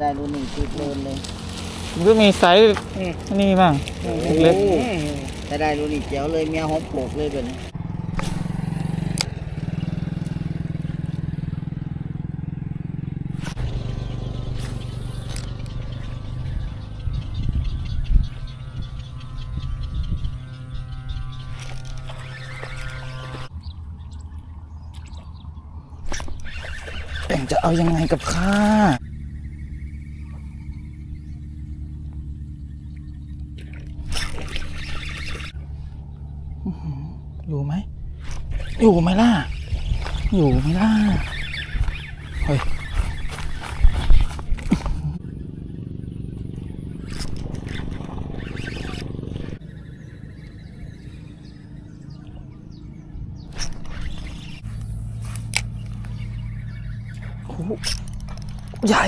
ได้รุ่นนี้ติดโลนเลยมันก็มีไซส์นี่บ้างเล็กถ้าได้รุ่นนี้เจ๋วเลยเมียหอมโปกเลยแบบนี้แต่งจะเอายังไงกับข้า อยู่ไหม อยู่ไหมล่ะ อยู่ไหมล่ะ เฮ้ยโหใหญ่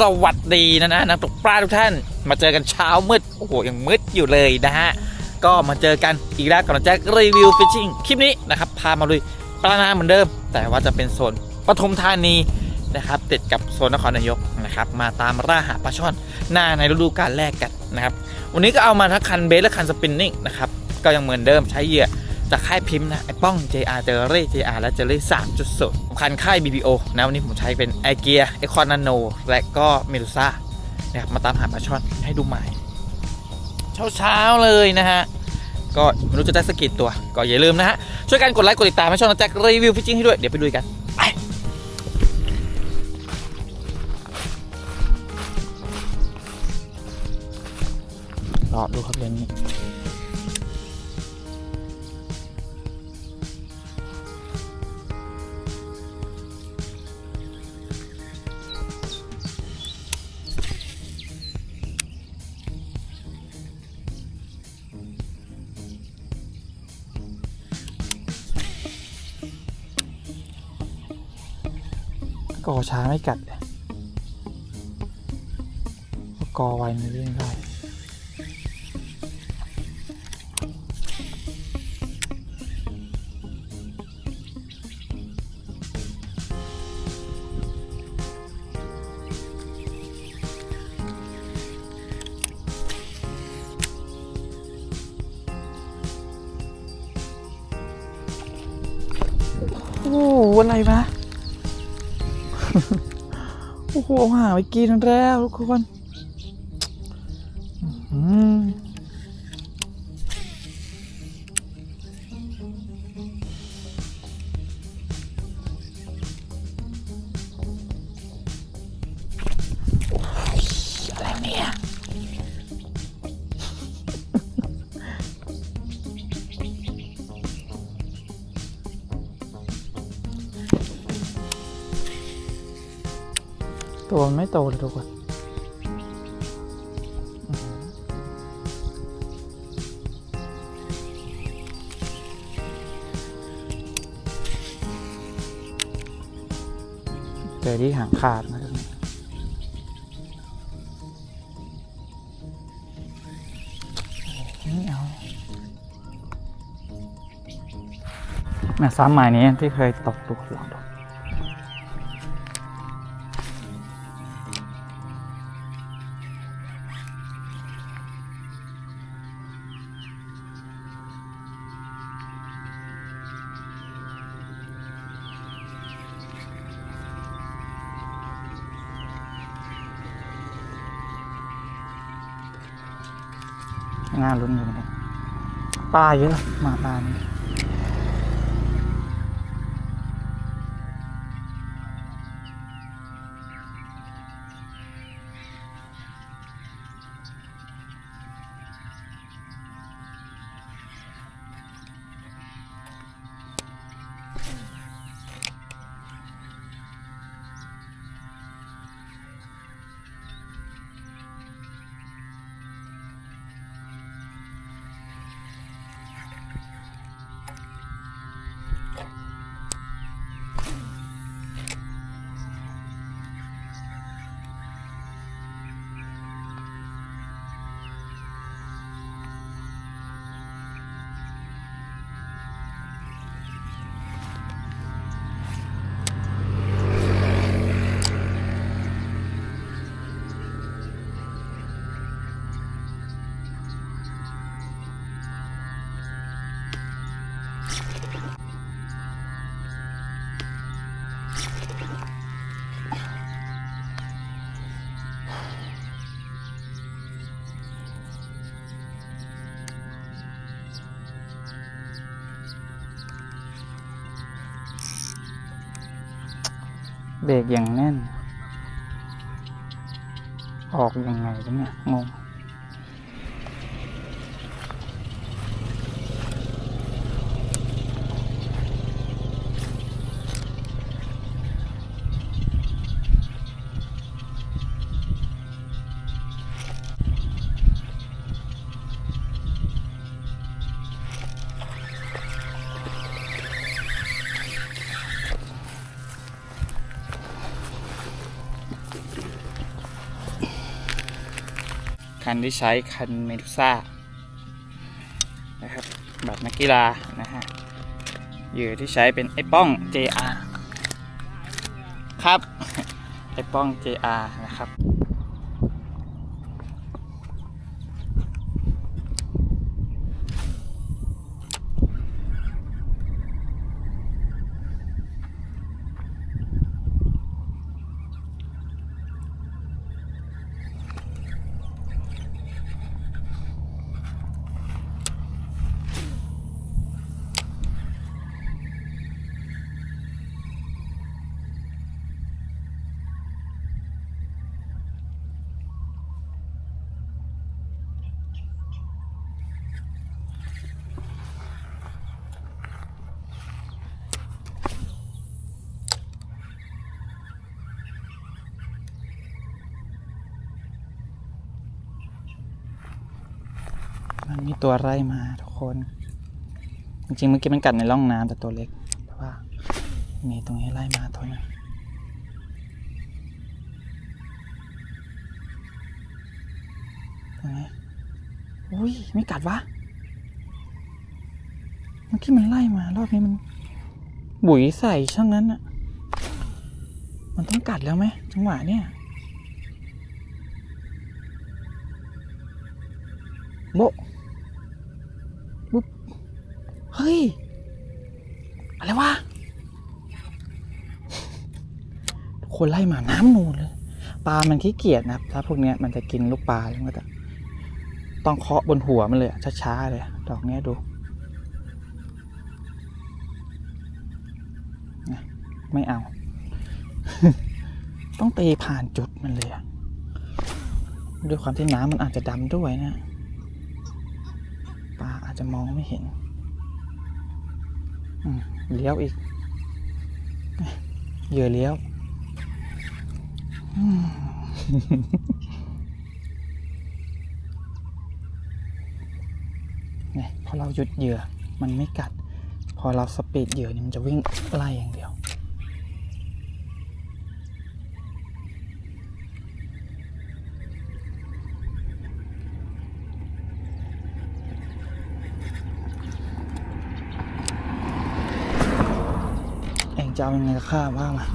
สวัสดีนะนะนักตกปลาทุกท่าน มาเจอกันเช้ามืดโอ้โหยังมืดอยู่เลยนะฮะก็มาเจอกันอีกแล้วกับน้องแจ็ครีวิวฟิชชิ่งคลิปนี้นะครับพามาลุยปลานาเหมือนเดิม แต่ว่าจะเป็นโซนปทุมธานีนะครับติดกับโซนนครนายกนะครับมาตามล่าหาปลาช่อนหน้าในฤดูกาลแรกกันนะครับวันนี้ก็เอามาทั้งคันเบสและคันสปินนิ่งนะครับก็ยังเหมือนเดิมใช้เหยื่อ จากค่ายพิมพ์นะไอ้ป้อง JR เจอรี่ JR และเจอรี่3.0คันค่าย BPO นะวันนี้ผมใช้เป็นไอเกียไอคอนนาโนและก็เมดูซ่านะครับมาตามหาปลาช่อนให้ดูใหม่เช้าๆเลยนะฮะก็ไม่รู้จะได้สกิดตัว ก็อย่าลืมนะฮะ ช่วยกันกดไลค์กดติดตามให้ช่องแจ็ครีวิวฟิชชิ่งให้ด้วย เดี๋ยวไปดูกันไปรอดูครับเรนนี้ กอช้าไม่กัดกอไวมันวิ่งได้โอ้โหอะไรวะ โอ้โหเอาหาไปกินแล้วทุกคน ตัวมันไม่โตเลยทุกคนเจอที่หางขาดนะครับไม่เอาแม่ซ้ำหมายนี้ที่เคยตกตุกลองดู น่าลุ้นอยู่เหมือนกันปลาเยอะหมาปลานี่ เบรกอย่างแน่น ออกอยังไงเนี่ยงง คันที่ใช้คันเมดูซ่านะครับแบบนักกีฬานะฮะเหยื่อที่ใช้เป็นไอ้ป้อง JR ครับ ไอ้ป้อง JR นะครับ มีตัวไล่มาทุกคน จริงๆเมื่อกี้มันกัดในร่องน้ำแต่ตัวเล็กแต่ว่า มีตรงนี้ไล่มาตัวหนึงตรงนี้อุ้ยไม่กัดวะเมื่อกี้มันไล่มารอบนี้มัน บุ๋ยใส่ช่างนั้นอะมันต้องกัดแล้วไหมจังหวะเนี่ยโบ เฮ้ย อะไรวะคนไล่หมาน้ำนูนเลย ปลามันขี้เกียจนะครับ ถ้าพวกเนี้ยมันจะกินลูกปลาแล้วก็จะต้องเคาะบนหัวมันเลยช้าๆเลย ดอกเนี้ยดู ไม่เอา ต้องตีผ่านจุดมันเลยด้วยความที่น้ำมันอาจจะดำด้วยนะ ปลาอาจจะมองไม่เห็น เลี้ยวอีก เหยื่อเลี้ยวเนี่ยพอเราหยุดเหยื่อมันไม่กัด พอเราสปีดเหยื่อนี่มันจะวิ่งไล่อย่างเดียว เอง จะเอายังไงกับข้าว่ามา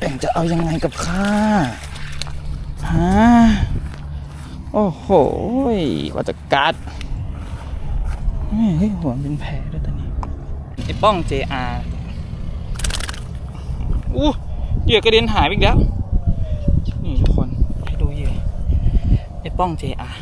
เองจะเอายังไงกับข้าฮะโอ้โหว่าจะกัดเฮ้ยหัวเป็นแผลด้วยตอนนี้ไอ้ป้อง JR อู้ เหยื่อกระเด็นหายไปอีกแล้ว นี่ทุกคน ให้ดูเหยื่อไอ้ป้อง JR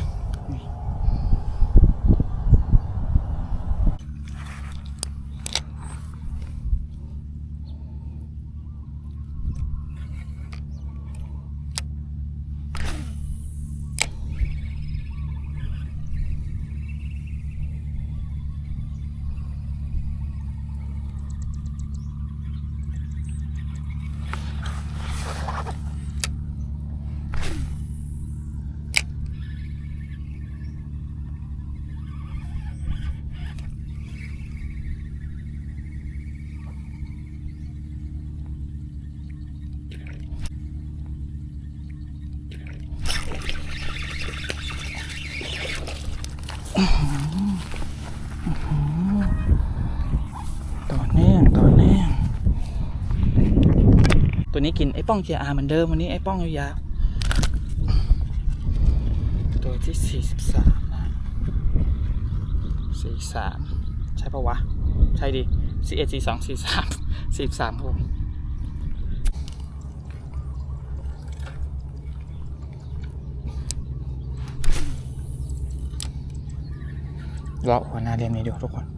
นี้กินไอ้ป้องเกียร์อาเหมือนเดิมวันนี้ไอ้ป้องยาวตัวที่สี่สิบสามสี่สามใช่ปะวะ ใช่ดิสี่เอ็ดสี่สองสี่สามสี่สามผมเราหัวหน้าเรียนนี้ดูทุกคน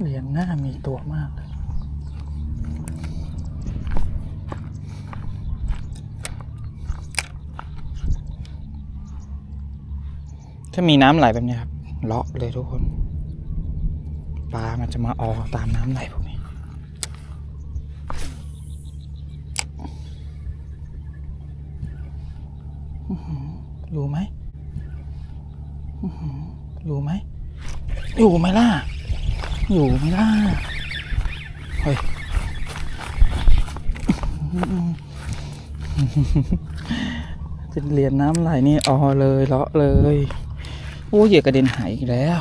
เหรียญหน้ามีตัวมากเลยถ้ามีน้ำไหลแบบนี้ครับเลาะเลยทุกคนปลามันจะมาออตามน้ำไหลพวกนี้ รู้ไหมรู้ไหม อยู่ไหมล่ะ อยู่ไหมล่ะเฮ้ยเป็นเหรียญน้ำไหลนี่ออเลยเลาะเลย โอ้เหยื่อกระเด็นหายอีกแล้ว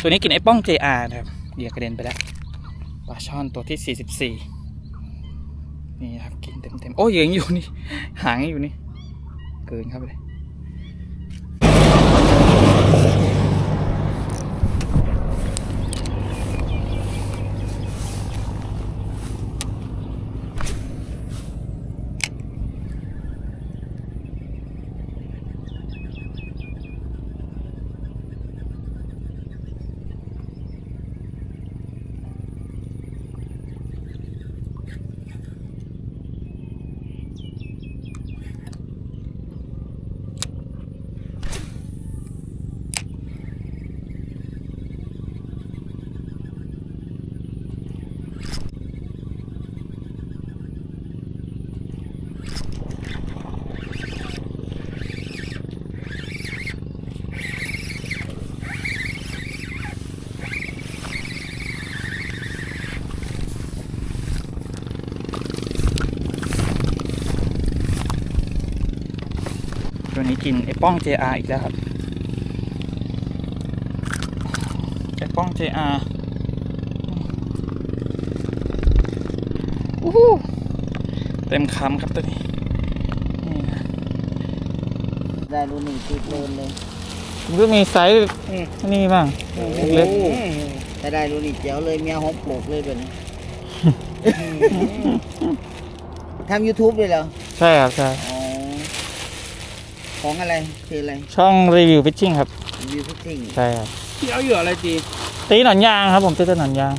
ตัวนี้กินไอ้ป้อง JR นะครับเหยื่อกระเด็นไปแล้วปลาช่อนตัวที่ 44 นี่ครับกินเต็มๆ โอ้ยเหยื่อยังอยู่นี่ หางยังอยู่นี่ เกินเข้าไปเลย ตัวนี้กินไอ้ป้อง JR อีกแล้วครับไอ้ป้อง JR อู้หูเต็มคำครับตัวนี้นี่นะได้รุ่นนี้ติดโลนเลยมันก็มีไซส์นี่บ้างเล็กถ้าได้รุ่นนี้เจียวเลยเมียหอมโปกเลยแบบนี้ทำ YouTube เลยเหรอ ใช่ครับ ใช่อ๋อ ของอะไรคืออะไรช่องรีวิวฟิชชิ่งครับวิวพิชิ่งใช่ครับที่เอาเหยื่ออะไรตีตีหนอนยางครับผมตีแต่หนอนยาง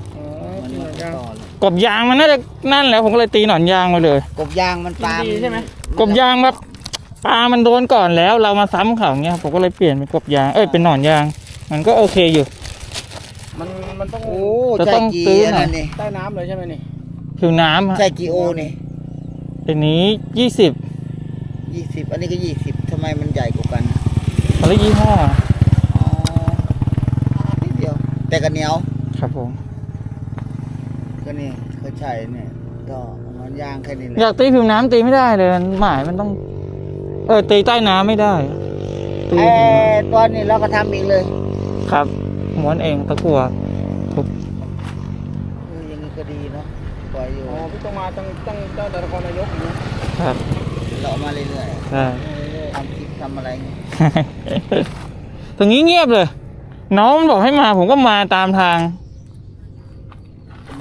มันมาต่อเลยกบยางมันน่าจะนั่นแหล้วผมก็เลยตีหนอนยางไปเลย กบยางมันปลาดีใช่ไหม กบยางแบบปลามันโดนก่อนแล้วเรามาซ้ำเขาเงี้ยผมก็เลยเปลี่ยนเป็นกบยางเอ้ยเป็นหนอนยาง มันก็โอเคอยู่ มันมันต้องโอ้จะใจต้องกีซื้ออันหน่อยนั่นนี่ใต้น้ำเลยใช่ไหมนี่ผิวน้ำอะใจกีโอนี่อันนี้ยี่สิบยี่สิบอันนี้ก็ยี่สิบ ทำไมมันใหญ่กว่ากันคนละยี่ห้ออ๋อนิดเดียว แต่ก็เหนียวครับผมก็นี่เคยใช้เนี่ยก็นอนยางแค่นี้แหละอยากตีผิวน้ำตีไม่ได้เลยมันหมายมันต้อง เออตีใต้น้ำไม่ได้ตีไอ้ตอนนี้เราก็ทำเองเลยครับม้วนเองตะกั่วทุบเอออย่างนี้ก็ดีเนาะปล่อยอยู่อ๋อพี่ต้องมาตั้งตั้งเจ้าดารกรนายกอย่างเงี้ยครับเราเอามาเรื่อยใช่ๆ ทำคลิปทำอะไรเงี้ยตรงนี้เงียบเลย น้องมันบอกให้มาผมก็มาตามทาง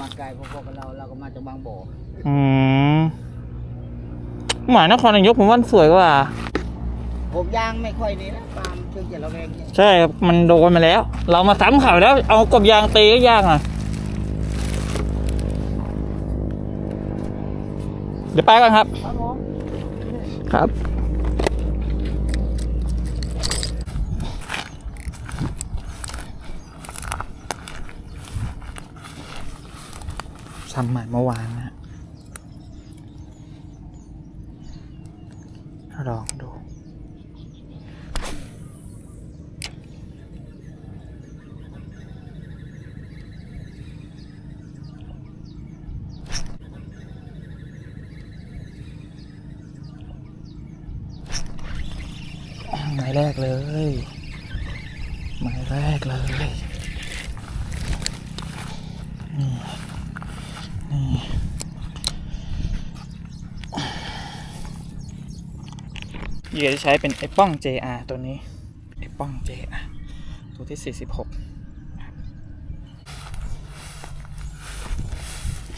มาไกลพอๆกับเราเราก็มาจากบางบ่ออืมหมายนครนายกผมว่าสวยกว่าผมยางไม่ค่อยนี่นะปาล์มเชื่อจะระแวงเนี่ยใช่ครับมันโดนมาแล้ว เรามาซ้ำเขาแล้ว เอากบยางตีก็ยากอะเดี๋ยวไปกันครับ ครับผม ครับ ทำใหม่เมื่อวานนะฮะลองดู หมายแรกเลย หมายแรกเลย เยื่จะใช้เป็นไอ้ป้อง JR ตัวนี้ไอ้ป้อง JR ตัวที่ 46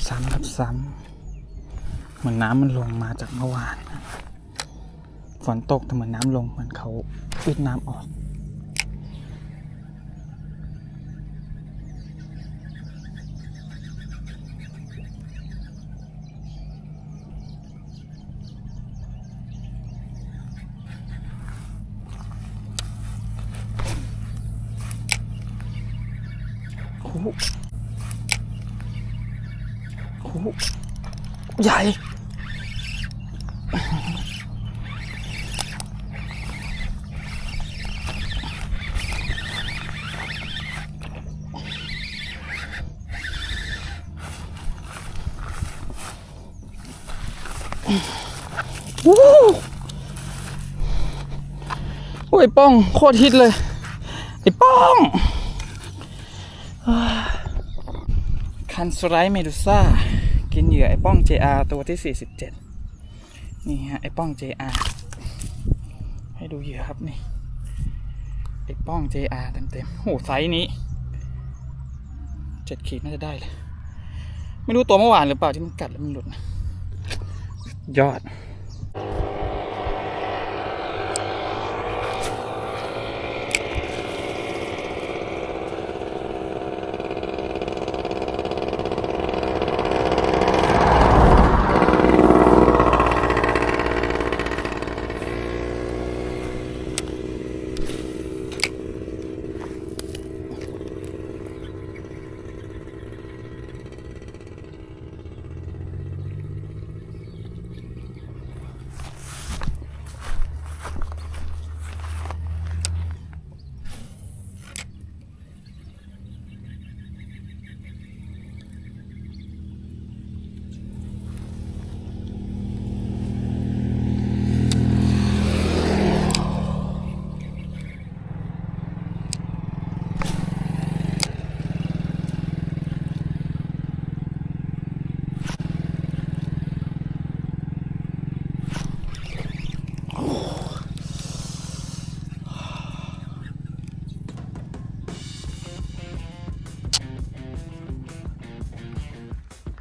ซ้ำครับซ้ำเหมือนน้ำมันลงมาจากเมื่อวาน ฝนตกแต่เหมือนน้ำลงเหมือนเขาอึดน้ำออก ใหญ่โอ้โอ้ยไอ้ป้อง โคตรฮิตเลย ไอ้ป้องคันสไลด์เมดูซ่า เหยื่อไอ้ป้อง JR ตัวที่ 47 นี่ฮะไอ้ป้อง JR ให้ดูเหยื่อครับนี่ไอ้ป้อง JR เต็มๆโหไซส์นี้7ขีดน่าจะได้เลย ไม่รู้ตัวเมื่อวานหรือเปล่าที่มันกัดแล้วมันหลุดนะยอด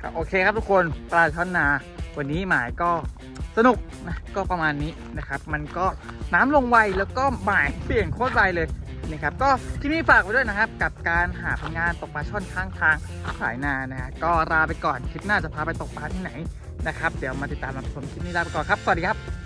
ครับโอเคครับทุกคนปลาช่อนนา วันนี้หมายก็สนุกนะก็ประมาณนี้นะครับ มันก็น้ำลงไวแล้วก็หมายเปลี่ยนโคตรไวเลยนะครับก็ที่นี่ฝากไว้ด้วยนะครับ กับการหาผลงานตกปลาช่อนข้างทางสายนานะฮะก็ลาไปก่อนคลิปหน้าจะพาไปตกปลาที่ไหนนะครับ เดี๋ยวมาติดตามรับชมคลิปนี้ลาไปก่อนครับ สวัสดีครับ